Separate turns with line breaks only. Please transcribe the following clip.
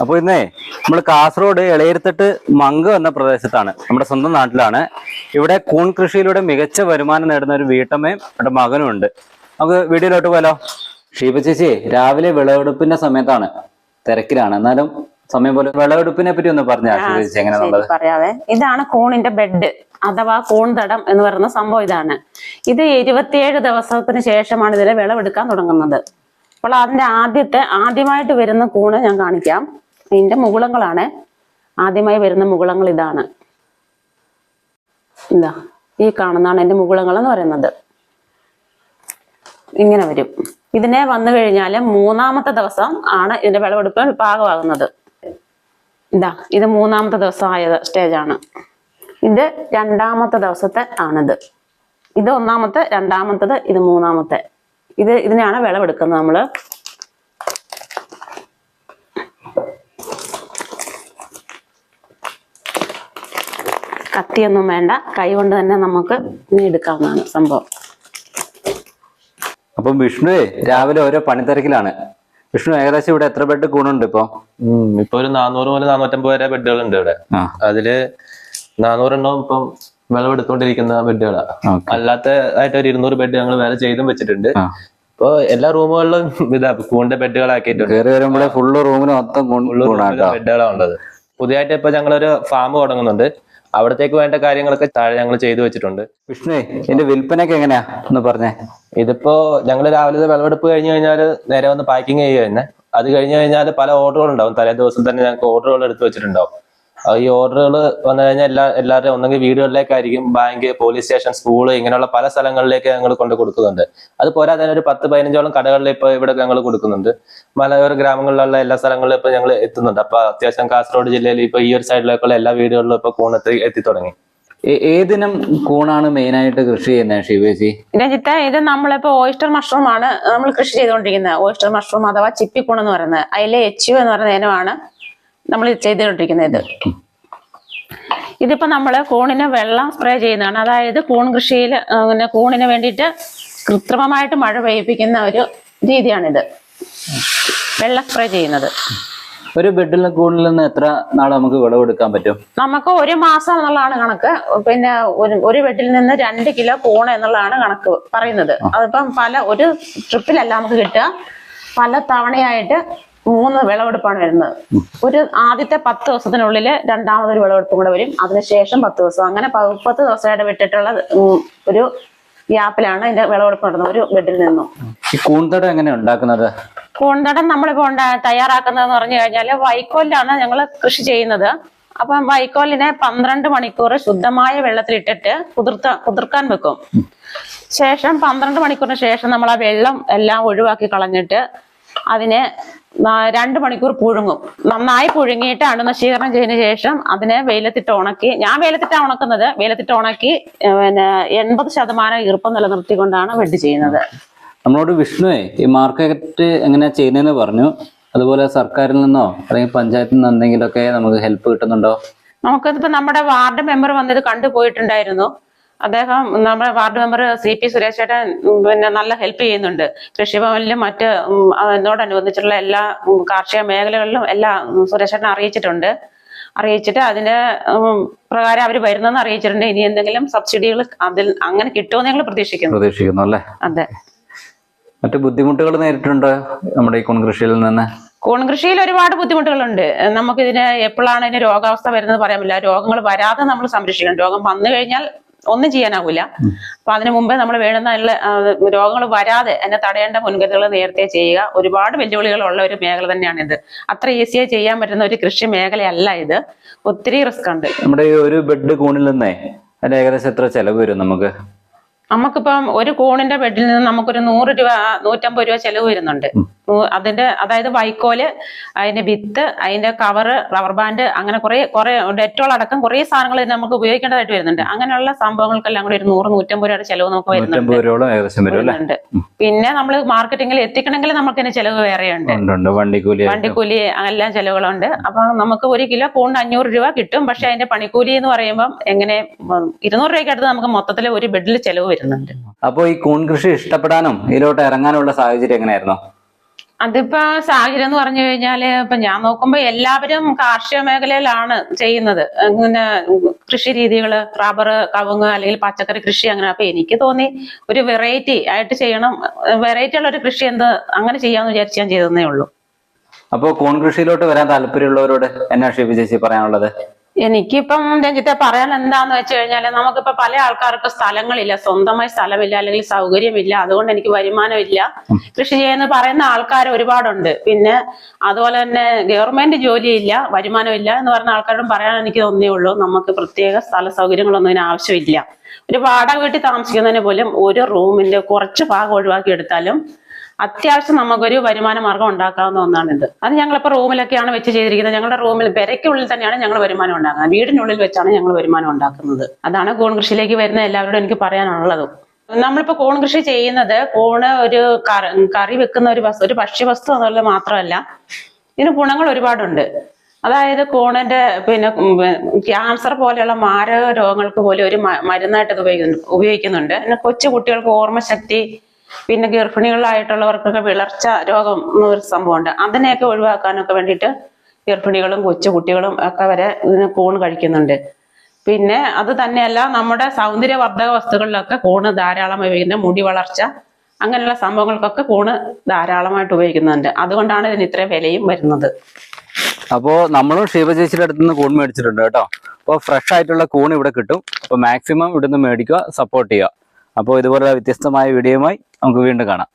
അപ്പോൾ ഇന്നേ നമ്മൾ കാസർഗോഡ് ഇളയിരുത്തിട്ട് മങ്ക് എന്ന പ്രദേശത്താണ് നമ്മുടെ സ്വന്തം നാട്ടിലാണ്. ഇവിടെ കൂൺ കൃഷിയിലൂടെ മികച്ച വരുമാനം നേടുന്ന ഒരു വീട്ടമ്മയും ഇവിടെ മകനും ഉണ്ട്. നമുക്ക് വീഡിയോയിലോട്ട് പോയാലോ? ഷീബ ചേച്ചി രാവിലെ വിളവെടുപ്പിന്റെ സമയത്താണ് തിരക്കിലാണ്. എന്നാലും സമയം പോലെ വിളവെടുപ്പിനെ പറ്റി ഒന്ന് പറഞ്ഞാൽ എങ്ങനെയാണുള്ളത്
പറയാതെ ഇതാണ് കൂണിന്റെ ബെഡ് അഥവാ കൂൺതടം എന്ന് പറയുന്ന സംഭവം ഇതാണ്. ഇത് ഇരുപത്തിയേഴ് ദിവസത്തിന് ശേഷമാണ് ഇതിലെ വിളവെടുക്കാൻ തുടങ്ങുന്നത്. അപ്പോൾ അതിന്റെ ആദ്യത്തെ ആദ്യമായിട്ട് വരുന്ന കൂണ് ഞാൻ കാണിക്കാം. ഇതിന്റെ മുകുളങ്ങളാണ്. ആദ്യമായി വരുന്ന മുകുളങ്ങൾ ഇതാണ്. ഇതാ ഈ കാണുന്നതാണ് എന്റെ മുകുളങ്ങൾ എന്ന് പറയുന്നത്. ഇങ്ങനെ വരും. ഇതിനെ വന്നു കഴിഞ്ഞാൽ മൂന്നാമത്തെ ദിവസം ആണ് ഇതിന്റെ വിളവെടുപ്പ് പാകമാകുന്നത് ഇതാ ഇത് മൂന്നാമത്തെ ദിവസം ആയ സ്റ്റേജാണ് ഇത് രണ്ടാമത്തെ ദിവസത്തെ ആണിത്. ഇത് ഒന്നാമത്തെ രണ്ടാമത്തത് ഇത് മൂന്നാമത്തെ. ഇത് ഇതിനെയാണ് വിളവെടുക്കുന്നത് നമ്മൾ. കത്തിയൊന്നും വേണ്ട. കൈകൊണ്ട് തന്നെ നമുക്ക് എടുക്കാവുന്നതാണ് സംഭവം.
അപ്പം വിഷ്ണുവേ രാവിലെ ഓരോ പണിത്തിരക്കിലാണ്. വിഷ്ണു ഏകദേശം ഇവിടെ എത്ര ബെഡ് കൂണുണ്ട് ഇപ്പൊ?
ഇപ്പൊ ഒരു നാനൂറ് മുതൽ നാനൂറ്റമ്പത് വരെ ബെഡുകൾ ഉണ്ട് ഇവിടെ. അതിൽ നാനൂറെണ്ണം ഇപ്പം വിളവെടുത്തോണ്ടിരിക്കുന്ന
ബെഡുകളാണ്
അല്ലാത്ത ആയിട്ട് ഒരു ഇരുന്നൂറ് ബെഡ് ഞങ്ങൾ വേറെ ചെയ്തും വെച്ചിട്ടുണ്ട്. ഇപ്പൊ എല്ലാ റൂമുകളിലും ഇതാ കൂണിന്റെ ബെഡുകളാക്കിയിട്ടുണ്ട് ബെഡുകളാണ് ഉള്ളത്. പുതിയതായിട്ട് ഇപ്പൊ ഞങ്ങളൊരു ഫാം തുടങ്ങുന്നുണ്ട്. അവിടത്തേക്ക് വേണ്ട കാര്യങ്ങളൊക്കെ താഴെ ഞങ്ങൾ ചെയ്തു വെച്ചിട്ടുണ്ട്.
വിഷ്ണു ഇതിന്റെ വിൽപ്പനയൊക്കെ എങ്ങനെയാ? ഒന്ന് പറഞ്ഞേ.
ഇതിപ്പോ ഞങ്ങൾ രാവിലെ വിളവെടുപ്പ് കഴിഞ്ഞു കഴിഞ്ഞാൽ നേരെ വന്ന് പാക്കിംഗ് ചെയ്യുക തന്നെ. അത് കഴിഞ്ഞു കഴിഞ്ഞാൽ പല ഓർഡറുകൾ ഉണ്ടാവും തലേ ദിവസം തന്നെ ഞങ്ങൾക്ക് ഓർഡറുകൾ എടുത്തു വെച്ചിട്ടുണ്ടാവും. ഈ ഓർഡറുകൾ വന്നു കഴിഞ്ഞാൽ എല്ലാ എല്ലാവരുടെയും ഒന്നെങ്കിൽ വീടുകളിലേക്കായിരിക്കും ബാങ്ക് പോലീസ് സ്റ്റേഷൻ സ്കൂൾ ഇങ്ങനെയുള്ള പല സ്ഥലങ്ങളിലേക്ക് ഞങ്ങൾ കൊണ്ട് കൊടുക്കുന്നുണ്ട്. അത് പോരാതെ തന്നെ ഒരു പത്ത് പതിനഞ്ചോളം കടകളിൽ ഇപ്പൊ ഇവിടെ ഞങ്ങൾ കൊടുക്കുന്നുണ്ട്. മലയോര ഗ്രാമങ്ങളിലുള്ള എല്ലാ സ്ഥലങ്ങളിലും ഇപ്പൊ ഞങ്ങൾ എത്തുന്നുണ്ട്. അപ്പൊ അത്യാവശ്യം കാസർഗോഡ് ജില്ലയിൽ ഇപ്പൊ ഈ ഒരു സൈഡിലേക്കുള്ള എല്ലാ വീടുകളിലും ഇപ്പൊ കൂണെത്തി എത്തി തുടങ്ങി.
ഏ- ഏതിനം കൂണാണ് മെയിനായിട്ട് കൃഷി ചെയ്യുന്നത് ഷിബേസി
രഞ്ജിത്ത ഇത് നമ്മളിപ്പോ ഓയിസ്റ്റർ മഷ്റൂം ആണ് നമ്മൾ കൃഷി ചെയ്തുകൊണ്ടിരിക്കുന്നത് ഓയിസ്റ്റർ മഷ്റൂം അഥവാ ചിപ്പിക്കൂൺ എന്ന് പറയുന്നത് അതിലെ എച്ച് യു എന്ന് പറയുന്ന ഇനമാണ്. നമ്മൾ ചെയ്തുകൊണ്ടിരിക്കുന്നത് ഇത്. ഇതിപ്പോ നമ്മൾ കൂണിന് വെള്ളം സ്പ്രേ ചെയ്യുന്നതാണ്. അതായത് കൂൺ കൃഷിയിൽ പിന്നെ കൂണിന് വേണ്ടിയിട്ട് കൃത്രിമമായിട്ട് മഴ പെയ്യിപ്പിക്കുന്ന ഒരു രീതിയാണിത്. വെള്ളം സ്പ്രേ ചെയ്യുന്നത്.
ഒരു ബെഡിൽ കൂണിൽ നിന്ന് എത്ര നാൾ നമുക്ക് വിളവെടുക്കാൻ പറ്റും?
നമുക്ക് ഒരു മാസം എന്നുള്ളതാണ് കണക്ക്. പിന്നെ ഒരു ഒരു ബെഡിൽ നിന്ന് രണ്ട് കിലോ കൂൺ എന്നുള്ളതാണ് കണക്ക് പറയുന്നത്. അതിപ്പം പല ഒരു ട്രിപ്പിലല്ല നമുക്ക് കിട്ടുക. പല തവണയായിട്ട് മൂന്ന് വിളവെടുപ്പാണ് വരുന്നത്. ഒരു ആദ്യത്തെ പത്ത് ദിവസത്തിനുള്ളിൽ രണ്ടാമതൊരു വിളവെടുപ്പും കൂടെ വരും. അതിനുശേഷം പത്ത് ദിവസം. അങ്ങനെ മുപ്പത്ത് മുപ്പത് ദിവസമായിട്ട് വിട്ടിട്ടുള്ള ഒരു ഗ്യാപ്പിലാണ് ഇതിന്റെ വിളവെടുപ്പ് നടന്നത്. ഒരു ബെഡിൽ നിന്നും.
ഈ കൂന്തട എങ്ങനെ ഉണ്ടാക്കുന്നത്?
കൂന്തടം നമ്മളിപ്പോ തയ്യാറാക്കുന്നതെന്ന് പറഞ്ഞു കഴിഞ്ഞാൽ വൈക്കോലിലാണ് ഞങ്ങൾ കൃഷി ചെയ്യുന്നത്. അപ്പം വൈക്കോലിനെ പന്ത്രണ്ട് മണിക്കൂർ ശുദ്ധമായ വെള്ളത്തിലിട്ടിട്ട് കുതിർത്ത കുതിർക്കാൻ വെക്കും. ശേഷം പന്ത്രണ്ട് മണിക്കൂറിന് ശേഷം നമ്മൾ ആ വെള്ളം എല്ലാം ഒഴിവാക്കി കളഞ്ഞിട്ട് അതിനെ രണ്ട് മണിക്കൂർ പുഴുങ്ങും. നന്നായി പുഴുങ്ങിയിട്ട് അണുനശീകരണം ചെയ്തതിന് ശേഷം അതിനെ വെയിലത്തിട്ട് ഉണക്കി ഞാൻ വെയിലത്തിട്ടാണ് ഉണക്കുന്നത്. വെയിലത്തിട്ട് ഉണക്കി പിന്നെ എൺപത് ശതമാനം ഈർപ്പം നിലനിർത്തിക്കൊണ്ടാണ് വെഡ് ചെയ്യുന്നത്.
നമ്മളോട് വിഷ്ണു ഈ മാർക്കറ്റ് എങ്ങനെ ചെയ്യുന്നതെന്ന് പറഞ്ഞു. അതുപോലെ സർക്കാരിൽ നിന്നോ അല്ലെങ്കിൽ പഞ്ചായത്തിൽ നിന്ന് എന്തെങ്കിലുമൊക്കെ നമുക്ക് ഹെൽപ്പ് കിട്ടുന്നുണ്ടോ?
നമുക്കതിപ്പോ നമ്മുടെ വാർഡ് മെമ്പർ വന്നിത് കണ്ടുപോയിട്ടുണ്ടായിരുന്നു. അദ്ദേഹം നമ്മുടെ ward member C P Suresh ചേട്ടൻ പിന്നെ നല്ല ഹെൽപ്പ് ചെയ്യുന്നുണ്ട്. കൃഷിഭവനിലും മറ്റ് എന്നോടനുബന്ധിച്ചിട്ടുള്ള അതിനോടനുബന്ധിച്ചുള്ള എല്ലാ കാർഷിക മേഖലകളിലും എല്ലാം സുരേഷേട്ടൻ അറിയിച്ചിട്ടുണ്ട്. അറിയിച്ചിട്ട് അതിന്റെ ഉം, പ്രകാരം അവർ വരുന്നെന്ന് അറിയിച്ചിട്ടുണ്ട്. ഇനി എന്തെങ്കിലും സബ്സിഡികൾ അതിൽ അങ്ങനെ കിട്ടുമെന്ന് ഞങ്ങൾ പ്രതീക്ഷിക്കുന്നു.
പ്രതീക്ഷിക്കുന്നു അല്ലേ?
അതെ.
മറ്റു ബുദ്ധിമുട്ടുകൾ നേരിട്ടുണ്ട് നമ്മുടെ ഈ കൊൺകൃഷിയിൽ നിന്ന്?
കൂൺകൃഷിയിൽ ഒരുപാട് ബുദ്ധിമുട്ടുകളുണ്ട്. നമുക്കിതിന് എപ്പോഴാണ് ഇതിന് രോഗാവസ്ഥ വരുന്നത് പറയാൻ പറ്റില്ല. രോഗങ്ങൾ വരാതെ നമ്മൾ സംരക്ഷിക്കണം. രോഗം വന്നു കഴിഞ്ഞാൽ ഒന്നും ചെയ്യാനാവില്ല അപ്പൊ അതിനു മുമ്പേ നമ്മൾ വേണ്ടുന്ന രോഗങ്ങൾ വരാതെ എന്നെ തടയേണ്ട മുൻകരുതലുകൾ നേരത്തെ ചെയ്യുക. ഒരുപാട് വെല്ലുവിളികൾ ഉള്ള ഒരു മേഖല തന്നെയാണ് ഇത്. അത്ര ഈസിയായി ചെയ്യാൻ പറ്റുന്ന ഒരു കൃഷി മേഖലയല്ല ഇത്. ഒത്തിരി റിസ്ക് ഉണ്ട്.
നമ്മുടെ ഈ ഒരു ബെഡ് കൂണിൽ നിന്നേ അതിന് ഏകദേശം എത്ര ചെലവ് വരും നമുക്ക്?
നമുക്കിപ്പം ഒരു കൂണിന്റെ ബെഡിൽ നിന്ന് നമുക്കൊരു നൂറ് രൂപ നൂറ്റമ്പത് രൂപ ചെലവ് വരുന്നുണ്ട്. അതിന്റെ അതായത് വൈക്കോൽ അതിന്റെ വിത്ത് അതിന്റെ കവറ് റബ്ബർ ബാൻഡ് അങ്ങനെ കുറെ കുറെ ഡെറ്റോൾ അടക്കം കുറെ സാധനങ്ങൾ നമുക്ക് ഉപയോഗിക്കേണ്ടതായിട്ട് വരുന്നുണ്ട്. അങ്ങനെയുള്ള സംഭവങ്ങൾക്കെല്ലാം കൂടി ഒരു നൂറ് നൂറ്റമ്പത് രൂപയുടെ ചെലവ് നമുക്ക് വരുന്നുണ്ട്. പിന്നെ നമ്മൾ മാർക്കറ്റിംഗിൽ എത്തിക്കണമെങ്കിൽ നമുക്ക് ഇതിന് ചെലവ് വേറെയുണ്ട്.
വണ്ടിക്കൂലി
വണ്ടിക്കൂലി എല്ലാം ചെലവുകളുണ്ട്. അപ്പൊ നമുക്ക് ഒരു കിലോ പൂണ്ട് അഞ്ഞൂറ് രൂപ കിട്ടും. പക്ഷെ അതിന്റെ പണിക്കൂലി എന്ന് പറയുമ്പോൾ എങ്ങനെ ഇരുന്നൂറ് രൂപയ്ക്ക് അടുത്ത് നമുക്ക് മൊത്തത്തിൽ ഒരു ബെഡിൽ ചെലവ് വരുന്നുണ്ട്.
അപ്പോൾ ഈ കൂൺ കൃഷി ഇഷ്ടപ്പെടാനും ഇതിലോട്ട് ഇറങ്ങാനുള്ള സാഹചര്യം എങ്ങനെയായിരുന്നു?
അതിപ്പോ സാഹചര്യം എന്ന് പറഞ്ഞു കഴിഞ്ഞാൽ ഇപ്പൊ ഞാൻ നോക്കുമ്പോ എല്ലാവരും കാർഷിക മേഖലയിലാണ് ചെയ്യുന്നത്. ഇങ്ങനെ കൃഷി രീതികൾ റബ്ബർ കവുങ്ങ് അല്ലെങ്കിൽ പച്ചക്കറി കൃഷി അങ്ങനെ. അപ്പൊ എനിക്ക് തോന്നി ഒരു വെറൈറ്റി ആയിട്ട് ചെയ്യണം. വെറൈറ്റി ഉള്ള ഒരു കൃഷി എന്ത് അങ്ങനെ ചെയ്യാന്ന് വിചാരിച്ച് ഞാൻ ചെയ്തതേ ഉള്ളൂ.
അപ്പോൾ കോൺ കൃഷിയിലോട്ട് വരാൻ താല്പര്യമുള്ളവരോട് എന്നാ ഷിബി ചേച്ചി പറയാനുള്ളത്?
എനിക്കിപ്പം രഞ്ജിത്തെ പറയാൻ എന്താന്ന് വെച്ച് കഴിഞ്ഞാൽ നമുക്കിപ്പോ പല ആൾക്കാർക്ക് സ്ഥലങ്ങളില്ല. സ്വന്തമായി സ്ഥലമില്ല അല്ലെങ്കിൽ സൗകര്യമില്ല. അതുകൊണ്ട് എനിക്ക് വരുമാനമില്ല. കൃഷി ചെയ്യുന്ന പറയുന്ന ആൾക്കാർ ഒരുപാടുണ്ട്. പിന്നെ അതുപോലെ തന്നെ ഗവൺമെന്റ് ജോലിയില്ല വരുമാനമില്ല എന്ന് പറഞ്ഞ ആൾക്കാരോടും പറയാൻ എനിക്ക് തോന്നിയേ ഉള്ളൂ. നമുക്ക് പ്രത്യേക സ്ഥല സൗകര്യങ്ങളൊന്നും ഇതിന് ആവശ്യമില്ല. ഒരു വാടക വീട്ടിൽ താമസിക്കുന്നതിന് പോലും ഒരു റൂമിന്റെ കുറച്ച് ഭാഗം ഒഴിവാക്കി എടുത്താലും അത്യാവശ്യം നമുക്കൊരു വരുമാന മാർഗം ഉണ്ടാക്കാവുന്ന ഒന്നാണിത്. അത് ഞങ്ങളിപ്പോൾ റൂമിലൊക്കെയാണ് വെച്ച് ചെയ്തിരിക്കുന്നത്. ഞങ്ങളുടെ റൂമിൽ പെരയ്ക്കുള്ളിൽ തന്നെയാണ് ഞങ്ങൾ വരുമാനം ഉണ്ടാക്കുന്നത്. വീടിനുള്ളിൽ വെച്ചാണ് ഞങ്ങൾ വരുമാനം ഉണ്ടാക്കുന്നത്. അതാണ് കോൺ കൃഷിയിലേക്ക് വരുന്ന എല്ലാവരോടും എനിക്ക് പറയാനുള്ളത്. നമ്മളിപ്പോ കോൺ കൃഷി ചെയ്യുന്നത് കോണ് ഒരു കറി വെക്കുന്ന ഒരു വസ്തു ഒരു ഭക്ഷ്യവസ്തു എന്നുള്ളത് മാത്രമല്ല ഇതിന് ഗുണങ്ങൾ ഒരുപാടുണ്ട്. അതായത് കോണിന്റെ പിന്നെ ക്യാൻസർ പോലെയുള്ള മാരക രോഗങ്ങൾക്ക് പോലും ഒരു മരുന്നായിട്ട് ഉപയോഗിക്കുന്നുണ്ട്. പിന്നെ കൊച്ചു കുട്ടികൾക്ക് ഓർമ്മശക്തി പിന്നെ ഗർഭിണികളായിട്ടുള്ളവർക്കൊക്കെ വിളർച്ച രോഗം എന്നൊരു സംഭവമുണ്ട്. അതിനെയൊക്കെ ഒഴിവാക്കാനൊക്കെ വേണ്ടിയിട്ട് ഗർഭിണികളും കൊച്ചു കുട്ടികളും ഒക്കെ വരെ ഇതിന് കൂണ് കഴിക്കുന്നുണ്ട്. പിന്നെ അത് തന്നെയല്ല നമ്മുടെ സൗന്ദര്യവർദ്ധക വസ്തുക്കളിലൊക്കെ കൂണ് ധാരാളം ഉപയോഗിക്കുന്നത് മുടി വളർച്ച അങ്ങനെയുള്ള സംഭവങ്ങൾക്കൊക്കെ കൂണ് ധാരാളമായിട്ട് ഉപയോഗിക്കുന്നുണ്ട്. അതുകൊണ്ടാണ് ഇതിന് ഇത്രയും വിലയും വരുന്നത്.
അപ്പോ നമ്മളും ഷീബ ചേച്ചിയുടെ അടുത്ത് നിന്ന് കൂൺ മേടിച്ചിട്ടുണ്ട് കേട്ടോ. അപ്പോൾ ഫ്രഷ് ആയിട്ടുള്ള കൂൺ ഇവിടെ കിട്ടും. അപ്പോൾ മാക്സിമം ഇവിടുന്ന് മേടിക്കുക സപ്പോർട്ട് ചെയ്യുക. അപ്പോൾ ഇതുപോലെ വ്യത്യസ്തമായ വീഡിയോയുമായി നമുക്ക് വീണ്ടും കാണാം.